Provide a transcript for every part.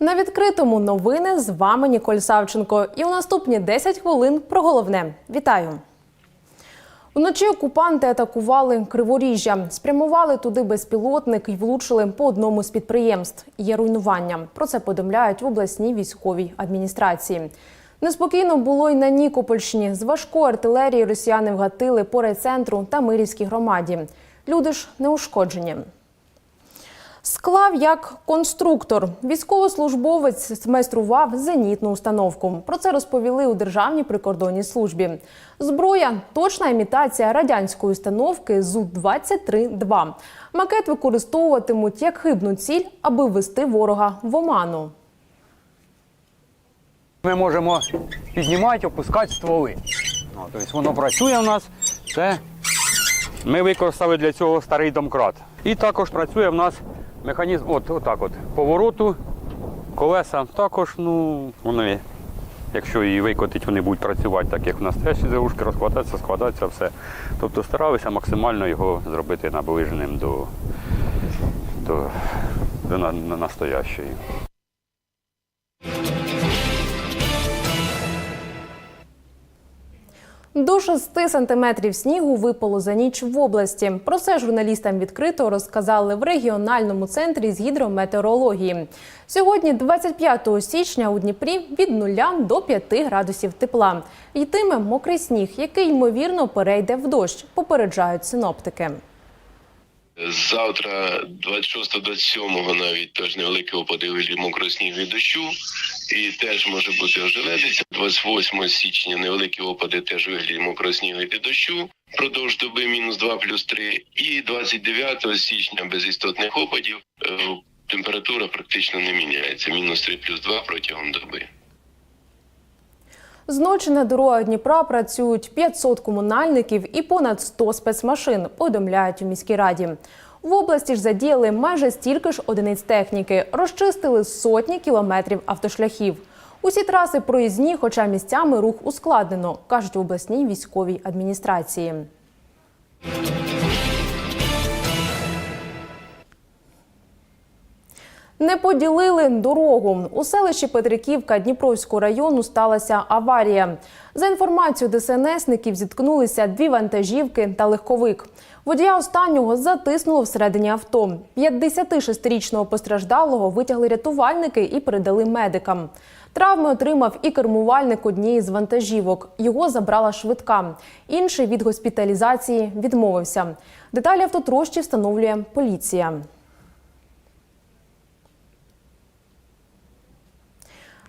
На відкритому новини з вами Ніколь Савченко. І у наступні 10 хвилин про головне. Вітаю. Вночі окупанти атакували Криворіжжя, спрямували туди безпілотник і влучили по одному з підприємств. Є руйнування. Про це повідомляють в обласній військовій адміністрації. Неспокійно було й на Нікопольщині. З важкої артилерії росіяни вгатили по райцентру та Мирівській громаді. Люди ж не ушкоджені. Склав як конструктор. Військовослужбовець змайстрував зенітну установку. Про це розповіли у Державній прикордонній службі. Зброя точна імітація радянської установки ЗУ-23-2. Макет використовуватимуть як хибну ціль, аби ввести ворога в оману. Ми можемо піднімати, опускати стволи. Ну, тобто воно працює у нас. Це ми використали для цього старий домкрат. І також працює в нас механізм, от, отак от, повороту, колеса також, ну, вони, якщо її викотить, вони будуть працювати так, як в настоящі заушки, розкладатися, складатися, все. Тобто старалися максимально його зробити наближеним до, до, до на настоящої. До 6 сантиметрів снігу випало за ніч в області. Про це журналістам відкрито розказали в регіональному центрі з гідрометеорології. Сьогодні, 25 січня, у Дніпрі від 0 до 5 градусів тепла. Йтиме мокрий сніг, який ймовірно перейде в дощ. Попереджають синоптики. Завтра, 26-27 навіть теж невеликі опади мокрого снігу і дощу. І теж може бути ожеледиця. 28 січня невеликі опади теж вигляді мокрого снігу і дощу. Продовж доби мінус 2 плюс 3. І 29 січня без істотних опадів е, температура практично не міняється. Мінус 3 плюс 2 протягом доби. Зночі на дорогах Дніпра працюють 500 комунальників і понад 100 спецмашин, повідомляють у міській раді. В області ж задіяли майже стільки ж одиниць техніки, розчистили сотні кілометрів автошляхів. Усі траси проїзні, хоча місцями рух ускладнено, кажуть в обласній військовій адміністрації. Не поділили дорогу. У селищі Петриківка Дніпровського району сталася аварія. За інформацією ДСНСників зіткнулися дві вантажівки та легковик. Водія останнього затиснуло всередині авто. 56-річного постраждалого витягли рятувальники і передали медикам. Травми отримав і кермувальник однієї з вантажівок. Його забрала швидка. Інший від госпіталізації відмовився. Деталі автотрощі встановлює поліція.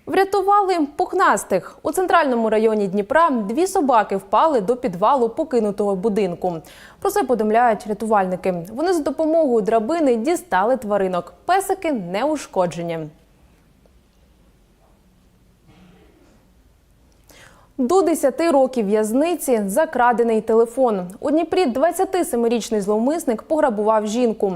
Врятували пухнастих у центральному районі Дніпра. Дві собаки впали до підвалу покинутого будинку. Про це повідомляють рятувальники. Вони з допомогою драбини дістали тваринок. Песики не ушкоджені. До 10 років в'язниці за крадений телефон. У Дніпрі 27-річний зловмисник пограбував жінку.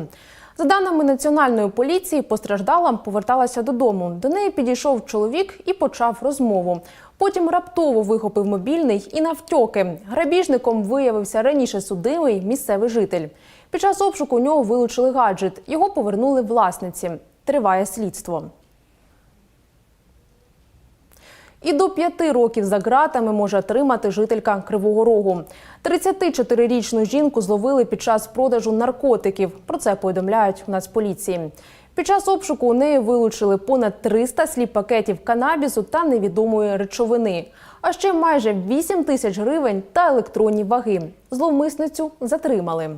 За даними національної поліції, постраждала поверталася додому. До неї підійшов чоловік і почав розмову. Потім раптово вихопив мобільний і навтьоки. Грабіжником виявився раніше судимий місцевий житель. Під час обшуку у нього вилучили гаджет. Його повернули власниці. Триває слідство. І до п'яти років за ґратами може отримати жителька Кривого Рогу. 34-річну жінку зловили під час продажу наркотиків. Про це повідомляють у Нацполіції. Під час обшуку у неї вилучили понад 300 сліп пакетів канабісу та невідомої речовини, а ще майже 8 тисяч гривень та електронні ваги. Зловмисницю затримали.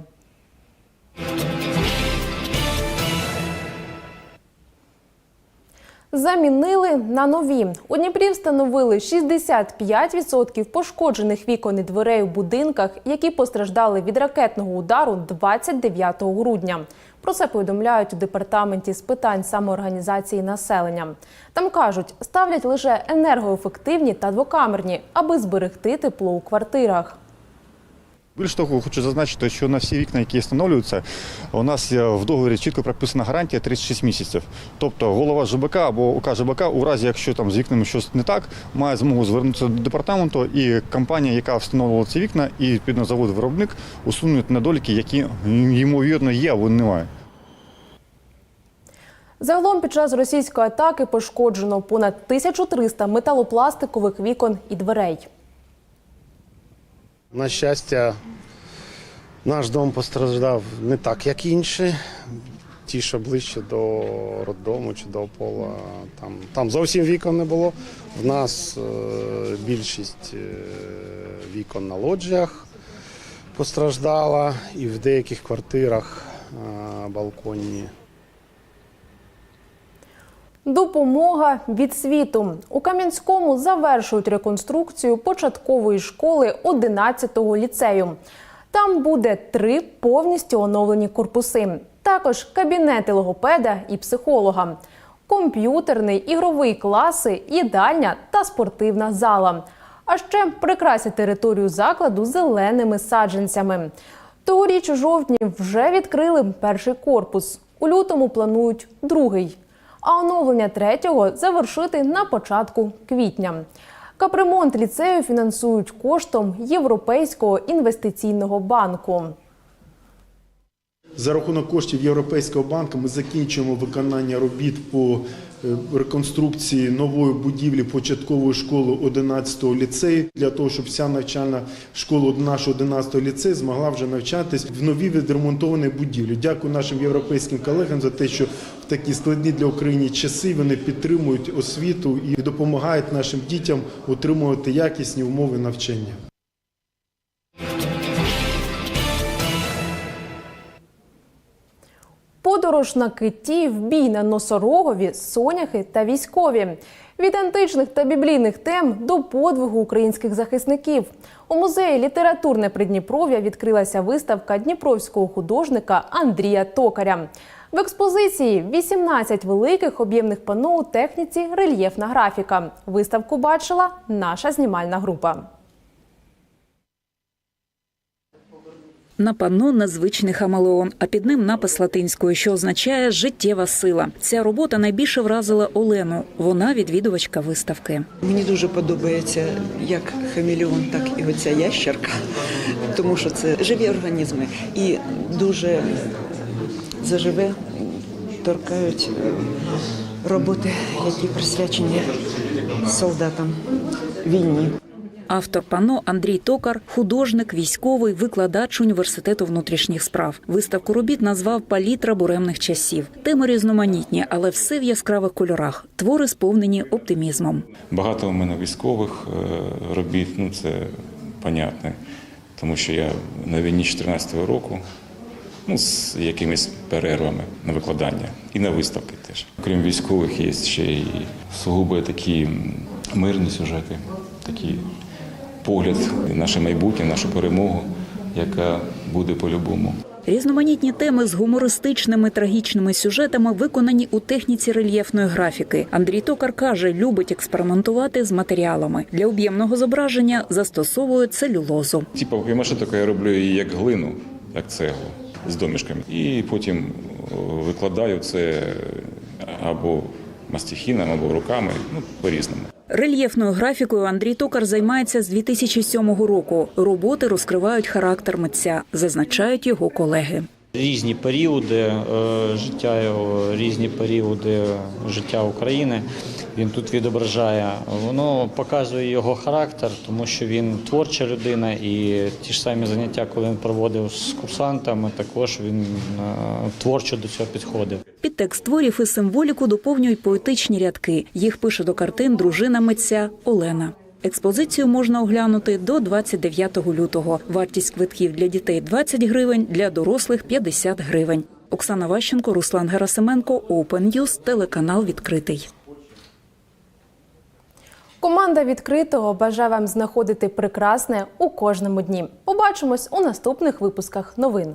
Замінили на нові. У Дніпрі встановили 65% пошкоджених вікон і дверей у будинках, які постраждали від ракетного удару 29 грудня. Про це повідомляють у департаменті з питань самоорганізації населення. Там кажуть, ставлять лише енергоефективні та двокамерні, аби зберегти тепло у квартирах. Більш того, хочу зазначити, що на всі вікна, які встановлюються, у нас в договорі чітко прописана гарантія 36 місяців. Тобто голова ЖБК або УК ЖБК, у разі якщо там з вікнами щось не так, має змогу звернутися до департаменту, і компанія, яка встановлювала ці вікна, і відповідно завод виробник усунуть недоліки, які ймовірно є або немає. Загалом під час російської атаки пошкоджено понад 1300 металопластикових вікон і дверей. На щастя, наш дом постраждав не так, як інші. Ті, що ближче до роддому чи до пола, там, там зовсім вікон не було. В нас е, більшість е, вікон на лоджіях постраждала, і в деяких квартирах е, балконні Допомога від світу у Кам'янському завершують реконструкцію початкової школи 11-го ліцею. Там буде три повністю оновлені корпуси. Також кабінети логопеда і психолога, комп'ютерний, ігровий класи, їдальня та спортивна зала. А ще прикрасять територію закладу зеленими саджанцями. Тогоріч у жовтні вже відкрили перший корпус. У лютому планують другий а оновлення третього завершити на початку квітня. Капремонт ліцею фінансують коштом Європейського інвестиційного банку. За рахунок коштів Європейського банку ми закінчуємо виконання робіт по реконструкції нової будівлі початкової школи 11-го ліцею для того, щоб вся навчальна школа нашого 11-го ліцею змогла вже навчатись в новій відремонтованій будівлі. Дякую нашим європейським колегам за те, що в такі складні для України часи вони підтримують освіту і допомагають нашим дітям отримувати якісні умови навчання. Подорож на киті, вбій на носорогові, соняхи та військові. Від античних та біблійних тем до подвигу українських захисників. У музеї літературне Придніпров'я відкрилася виставка дніпровського художника Андрія Токаря. В експозиції 18 великих об'ємних панно у техніці рельєфна графіка. Виставку бачила наша знімальна група. На панно незвичний хамелеон, а під ним напис латинською, що означає життєва сила. Ця робота найбільше вразила Олену. Вона відвідувачка виставки. Мені дуже подобається як хамелеон, так і оця ящерка, тому що це живі організми і дуже заживе торкають е, роботи, які присвячені солдатам війні. Автор панно Андрій Токар, художник, військовий, викладач університету внутрішніх справ. Виставку робіт назвав Палітра буремних часів. Теми різноманітні, але все в яскравих кольорах. Твори сповнені оптимізмом. Багато у мене військових е, робіт, ну це понятне, тому що я на війні 14-го року, ну, з якимись перервами на викладання і на виставки теж. Крім військових, є ще й сугубо такі мирні сюжети, такі погляд наше майбутнє, нашу перемогу, яка буде по-любому. Різноманітні теми з гумористичними трагічними сюжетами виконані у техніці рельєфної графіки. Андрій Токар каже, любить експериментувати з матеріалами. Для об'ємного зображення застосовує целюлозу. Типа папімаше таке я роблю її як глину, як цеглу з домішками. І потім викладаю це або мастихіном, або руками, ну по-різному. Рельєфною графікою Андрій Токар займається з 2007 року. Роботи розкривають характер митця, зазначають його колеги. Різні періоди е, життя його, різні періоди життя України. Він тут відображає. Воно показує його характер, тому що він творча людина, і ті ж самі заняття, коли він проводив з курсантами, також він е, творчо до цього підходив. Під текст творів і символіку доповнюють поетичні рядки. Їх пише до картин дружина митця Олена. Експозицію можна оглянути до 29 лютого. Вартість квитків для дітей 20 гривень, для дорослих 50 гривень. Оксана Ващенко, Руслан Герасименко, Open News, телеканал відкритий. Команда відкритого бажає вам знаходити прекрасне у кожному дні. Побачимось у наступних випусках новин.